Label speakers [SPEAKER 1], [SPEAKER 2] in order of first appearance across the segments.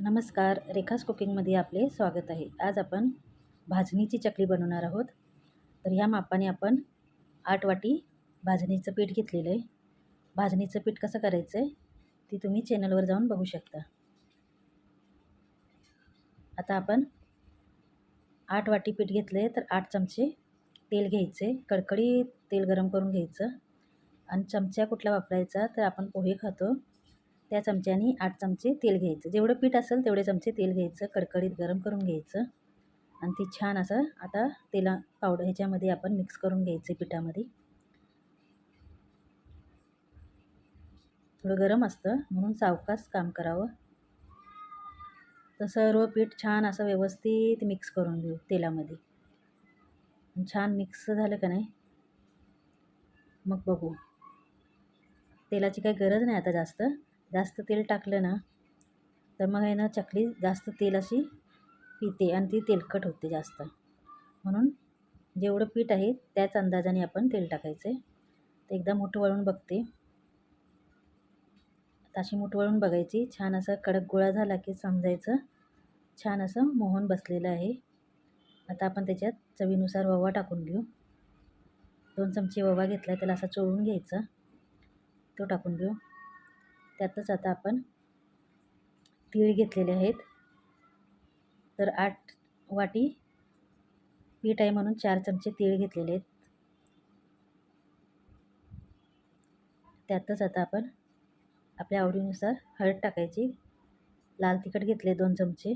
[SPEAKER 1] नमस्कार रेखास कुकिंगमध्ये आपले स्वागत आहे. आज आपण भाजणीची चकली बनवणार आहोत. तर ह्या मापाने आपण आठ वाटी भाजणीचं पीठ घेतलेलं आहे. भाजणीचं पीठ कसं करायचं आहे ती तुम्ही चॅनलवर जाऊन बघू शकता. आता आपण आठ वाटी पीठ घेतलं आहे तर आठ चमचे तेल घ्यायचे. कडकडी तेल गरम करून घ्यायचं. आणि चमचा कुठला वापरायचा तर आपण पोहे खातो. त्या चमच्याने आठ चमचे तेल घ्यायचं. जेवढं पीठ असेल तेवढे चमचे तेल घ्यायचं कडकडीत गरम करून घ्यायचं. आणि ती छान असं आता तेला पावडर ह्याच्यामध्ये आपण मिक्स करून घ्यायचं पिठामध्ये. थोडं गरम असतं म्हणून सावकाश काम करावं. तर सर्व पीठ छान असं व्यवस्थित मिक्स करून घेऊ तेलामध्ये. छान मिक्स झालं का नाही? मग बघू. तेलाची काही गरज नाही आता जास्त. जास्त तेल टाकलं ना तर मग आहे ना चकली जास्त तेल अशी पिते आणि ती तेलकट होते जास्त. म्हणून जेवढं पीठ आहे त्याच अंदाजाने आपण तेल टाकायचं आहे तर एकदा मोठं वळून बघते. अशी मोठं वळून बघायची. छान असा कडक गोळा झाला की समजायचं. छान असं मोहन बसलेलं आहे. आता आपण त्याच्यात चवीनुसार ववा टाकून घेऊ. दोन चमचे ववा घेतला त्याला असा चोळून घ्यायचा. तो टाकून घेऊ. त्यातच आता आपण तीळ घेतलेले आहेत. तर आठ वाटी पीठ आहे म्हणून चार चमचे तीळ घेतलेले आहेत. त्यातच आता आपण आपल्या आवडीनुसार हळद टाकायची. लाल तिखट घेतले दोन चमचे.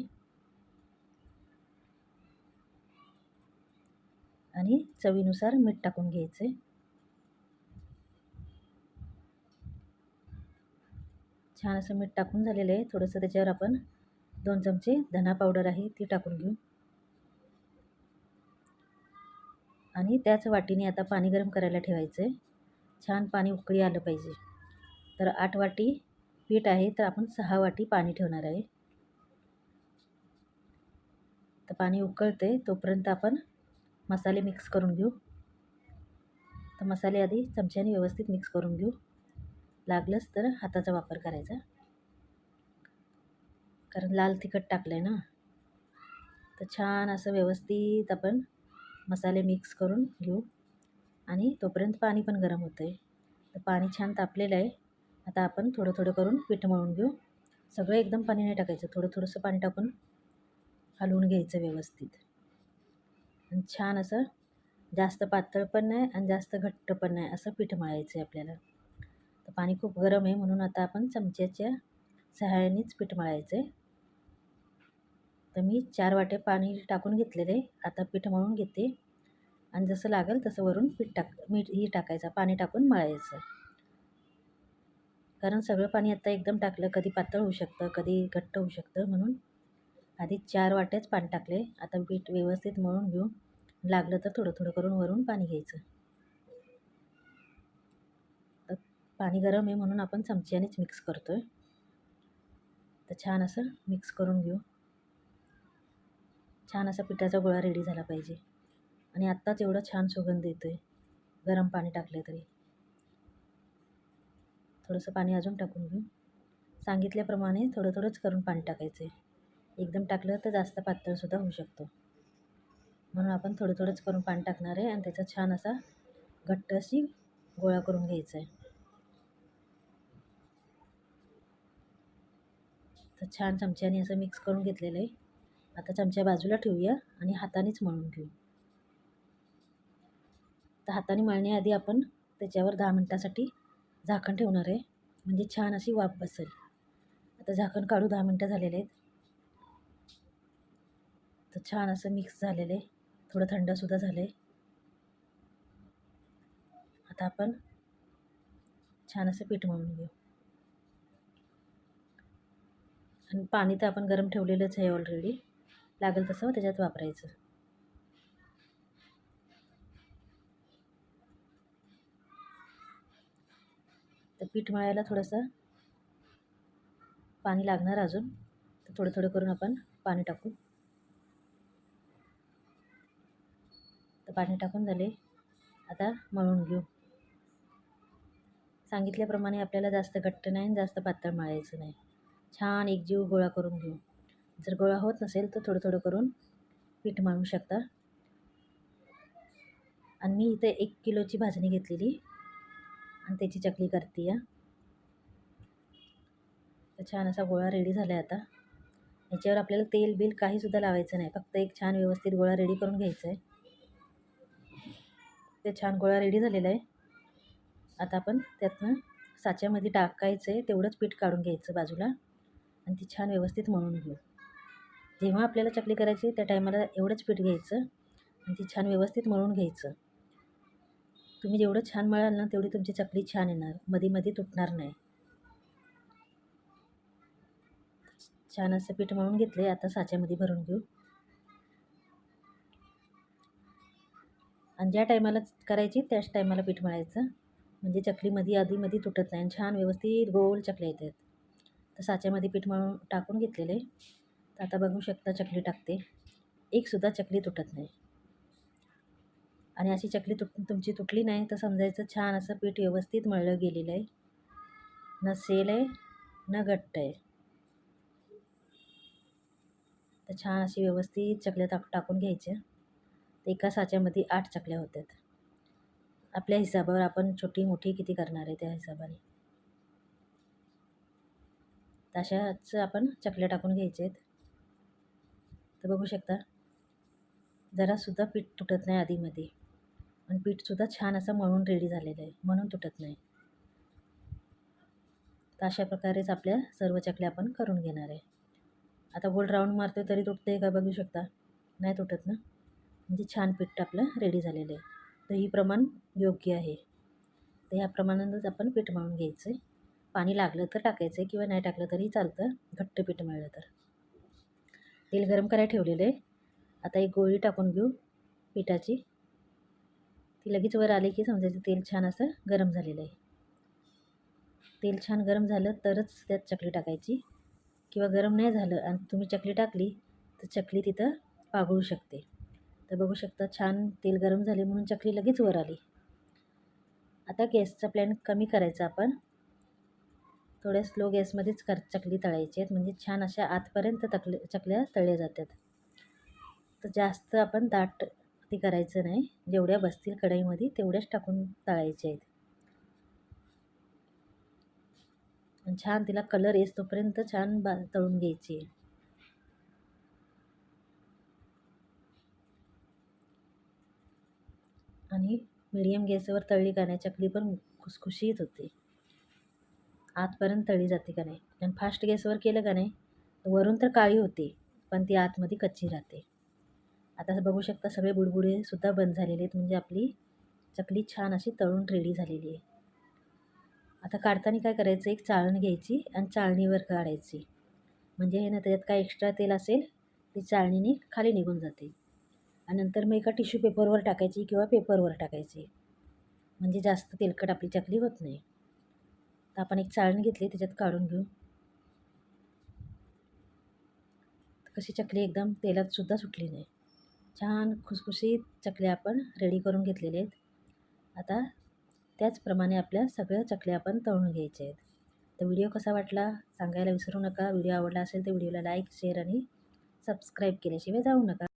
[SPEAKER 1] आणि चवीनुसार मीठ टाकून घ्यायचे. छान असं मीठ टाकून झालेलं आहे. थोडंसं त्याच्यावर आपण दोन चमचे धना पावडर आहे ती टाकून घेऊ. आणि त्याच वाटीने आता पाणी गरम करायला ठेवायचं आहे छान पाणी उकळी आलं पाहिजे. तर आठ वाटी पीठ आहे तर आपण सहा वाटी पाणी ठेवणार आहे. तर पाणी उकळते तोपर्यंत आपण मसाले मिक्स करून घेऊ. तर मसाले आधी चमच्याने व्यवस्थित मिक्स करून घेऊ. लागलंच तर हाताचा वापर करायचा. कारण लाल तिखट टाकलं आहे ना. तर छान असं व्यवस्थित आपण मसाले मिक्स करून घेऊ. आणि तोपर्यंत पाणी पण गरम होतं आहे तर पाणी छान तापलेलं आहे. आता आपण थोडं थोडं करून पीठ मळून घेऊ. सगळं एकदम पाणी नाही टाकायचं. थोडं थोडंसं पाणी टाकून हलवून घ्यायचं व्यवस्थित. आणि छान असं जास्त पातळ पण नाही आणि जास्त घट्ट पण नाही असं पीठ मळायचं आहे आपल्याला. तर पाणी खूप गरम आहे म्हणून आता आपण चमच्याच्या सहाय्यानेच पीठ मळायचं आहे तर मी चार वाटे पाणी टाकून घेतलेले आता पीठ मळून घेते. आणि जसं लागेल तसं वरून पीठ टाक मीठ ही टाकायचं पाणी टाकून मळायचं. कारण सगळं पाणी आता एकदम टाकलं कधी पातळ होऊ शकतं कधी घट्ट होऊ शकतं म्हणून आधी चार वाट्याच पाणी टाकले. आता पीठ व्यवस्थित मळून घेऊ. लागलं तर थोडं थोडं करून वरून पाणी घ्यायचं. पाणी गरम आहे म्हणून आपण चमच्यानेच मिक्स करतो आहे तर छान असं मिक्स करून घेऊ. छान असा पिठाचा गोळा रेडी झाला पाहिजे. आणि आत्ताच एवढं छान सुगंध येतो आहे गरम पाणी टाकले तरी. थोडंसं पाणी अजून टाकून घेऊ. सांगितल्याप्रमाणे थोडं थोडंच करून पाणी टाकायचं आहे एकदम टाकलं तर जास्त पातळसुद्धा होऊ शकतो. म्हणून आपण थोडं थोडंच करून पाणी टाकणार आहे आणि त्याचा छान असा घट्ट अशी गोळा करून घ्यायचा आहे तर छान चमच्याने असं मिक्स करून घेतलेलं आहे. आता चमच्या बाजूला ठेवूया आणि हातानेच मळून घेऊ. तर हाताने मळण्याआधी आपण त्याच्यावर दहा मिनटासाठी झाकण ठेवणार आहे. म्हणजे छान अशी वाफ बसेल. आता झाकण काढू दहा मिनटं झालेले आहेत. तर छान असं मिक्स झालेलं आहे. थोडं थंडसुद्धा झालं आहे आता आपण छान असं पीठ मळून घेऊ. आणि पाणी तर आपण गरम ठेवलेलंच आहे ऑलरेडी लागेल तसं त्याच्यात वापरायचं. तर पीठ मळायला थोडंसं पाणी लागणार अजून. तर थोडं थोडं करून आपण पाणी टाकू. तर पाणी टाकून झाले. आता मळून घेऊ. सांगितल्याप्रमाणे आपल्याला जास्त घट्ट नाही जास्त पातळ मळायचं नाही. छान एकजीव गोळा करून घेऊ. जर गोळा होत नसेल तर थोडं थोडं करून पीठ मळू शकता. आणि मी इथे एक किलोची भाजणी घेतलेली. आणि त्याची चकली करते या. छान असा गोळा रेडी झाला आहे आता. याच्यावर आपल्याला तेल बिल काहीसुद्धा लावायचं नाही. फक्त एक छान व्यवस्थित गोळा रेडी करून घ्यायचा आहे. ते छान गोळा रेडी झालेला आहे. आता आपण त्यातनं साच्यामध्ये टाकायचं आहे तेवढंच पीठ काढून घ्यायचं बाजूला. आणि ती छान व्यवस्थित मळून घेऊ. जेव्हा आपल्याला चकली करायची त्या टायमाला एवढंच पीठ घ्यायचं आणि ती छान व्यवस्थित मळून घ्यायचं. तुम्ही जेवढं छान मळाल ना तेवढी तुमची चकली छान येणार. मध्ये मध्ये तुटणार नाही. छान असं पीठ मळून घेतले आता साच्यामध्ये भरून घेऊ. आणि ज्या टायमाला करायची त्याच टायमाला पीठ मळायचं. म्हणजे चकलीमध्ये आधीमध्ये तुटत नाही आणि छान व्यवस्थित गोल चकल्या येतात. तर साच्यामध्ये पीठ मळून टाकून घेतलेले. तर आता बघू शकता चकली टाकते. एकसुद्धा चकली तुटत नाही. आणि अशी चकली तुट तुमची तुटली नाही तर समजायचं छान असं पीठ व्यवस्थित मळलं गेलेलं आहे. न सेल आहे न घट्ट आहे. तर छान अशी व्यवस्थित चकल्या टाक टाकून घ्यायच्या. एका साच्यामध्ये आठ चकल्या होतात आपल्या हिसाबावर आपण छोटी मोठी किती करणार आहे त्या हिशोबाने? तशाच आपण चकल्या टाकून घ्यायचे आहेत तर बघू शकता जरासुद्धा पीठ तुटत नाही आधीमध्ये. आणि पीठसुद्धा छान असं मळून रेडी झालेलं आहे म्हणून तुटत नाही. तर अशा प्रकारेच आपल्या सर्व चकल्या आपण करून घेणार आहे. आता गोल राऊंड मारतो तरी तुटते का बघू शकता? नाही तुटत ना? म्हणजे छान पीठ आपलं रेडी झालेलं आहे. तर ही प्रमाण योग्य आहे. तर ह्या प्रमाणातच आपण पीठ मळून घ्यायचं आहे पाणी लागलं तर टाकायचं आहे किंवा नाही टाकलं तरी चालतं घट्ट पीठ मिळलं तर. तेल गरम करायला ठेवलेलं आहे. आता एक गोळी टाकून घेऊ पिठाची. ती लगेच वर आली की समजायचं तेल छान असं गरम झालेलं आहे. तेल छान गरम झालं तरच त्यात चकली टाकायची. किंवा गरम नाही झालं आणि तुम्ही चकली टाकली तर चकली तिथं पागळू शकते. तर बघू शकता छान तेल गरम झाले म्हणून चकली लगेच वर आली. आता गॅसचा प्लॅन कमी करायचा आपण. थोड्या स्लो गॅसमध्येच कर चकली तळायची आहेत. म्हणजे छान अशा आतपर्यंत तकले चकल्या तळल्या जातात. तर जास्त आपण दाट ते करायचं नाही. जेवढ्या बसतील कढईमध्ये तेवढ्याच टाकून तळायचे आहेत. आणि छान तिला कलर येस तोपर्यंत छान बा तळून घ्यायची आहे. आणि मिडियम गॅसवर तळली का नाही चकली पण खुसखुशीत होते. आतपर्यंत तळली जाते का नाही? आणि फास्ट गॅसवर केलं का नाही? वरून तर काळी होते पण ती आतमध्ये कच्ची राहते. आता बघू शकता सगळे बुडबुडेसुद्धा बंद झालेले आहेत. म्हणजे आपली चकली छान अशी तळून रेडी झालेली आहे. आता काढताना काय करायचं? एक चाळण घ्यायची आणि चाळणीवर काढायची. म्हणजे हे ना त्याच्यात काय एक्स्ट्रा तेल असेल ती चाळणीने खाली निघून जाते. आणि नंतर मग एका टिश्यू पेपरवर टाकायची किंवा पेपरवर टाकायची. म्हणजे जास्त तेलकट आपली चकली होत नाही. तर आपण एक चाळण घेतली त्याच्यात काढून घेऊ. कशी चकली एकदम तेलात सुद्धा सुटली नाही. छान खुसखुशीत चकल्या आपण रेडी करून घेतलेले आहेत. आता त्याचप्रमाणे आपल्या सगळ्या चकल्या आपण तळून घ्यायच्या आहेत. तर व्हिडिओ कसा वाटला सांगायला विसरू नका. व्हिडिओ आवडला असेल तर व्हिडिओला लाईक शेअर आणि सबस्क्राईब केल्याशिवाय जाऊ नका.